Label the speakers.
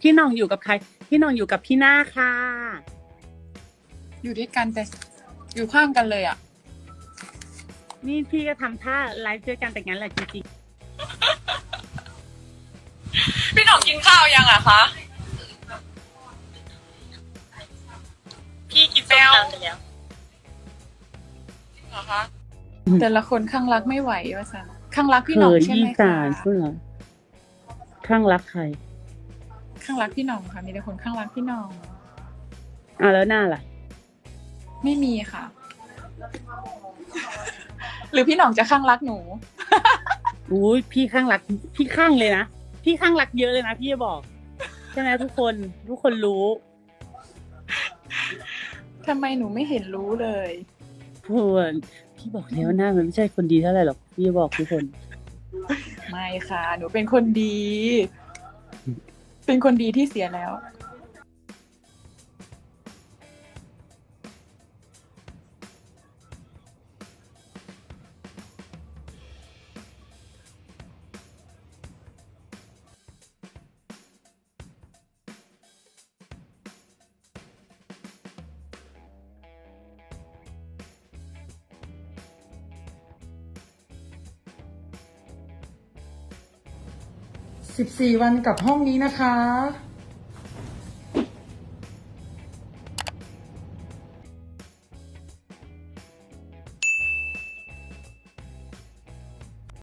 Speaker 1: พี่หน้องอยู่กับใคร พี่หน้องอยู่กับพี่หน้าค่ะ
Speaker 2: อยู่ด้วยกันแต่อยู่ข้างกันเลยอะ
Speaker 1: นี่พี่ก็ทำท่าไลฟ์ด้วยกันแต่งั้นแหละจริง
Speaker 2: พี่หน่องกินข้าวยังอะคะ
Speaker 3: ๆพี่กินส้มตำไปแล้ว
Speaker 2: เหรอคะ แต่ละคนข้างรักไม่ไหวว่าสันข้างรัก
Speaker 1: ๆ
Speaker 2: พี่หน่อง
Speaker 1: เขิน
Speaker 2: ใช่ไหม
Speaker 1: ยี่
Speaker 2: คะ
Speaker 1: สานเพื่อข้างรักใคร
Speaker 2: ข้างรักพี่หน่องค่ะ มีแต่คนข้างรักพี่หน่อง
Speaker 1: อะแล้วหน้าล่ะ
Speaker 2: ไม่มีค่ะ หรือพี่หน่องจะข้างรักหนู
Speaker 1: อุ้ยพี่ข้างรักพี่ข้างเลยนะ พี่ข้างรักเยอะเลยนะพี่จะบอกใช่ไหมทุกคนทุกคนรู้
Speaker 2: ทำไมหนูไม่เห็นรู้เลย
Speaker 1: เพื่อนพี่บอกแล้วหน้ามันไม่ใช่คนดีเท่าไหร่หรอกพี่จะบอกทุกคน
Speaker 2: ไม่ค่ะ หนูเป็นคนดี เป็นคนดีที่เสียแล้ว
Speaker 4: 14 วันกับห้องนี้นะคะ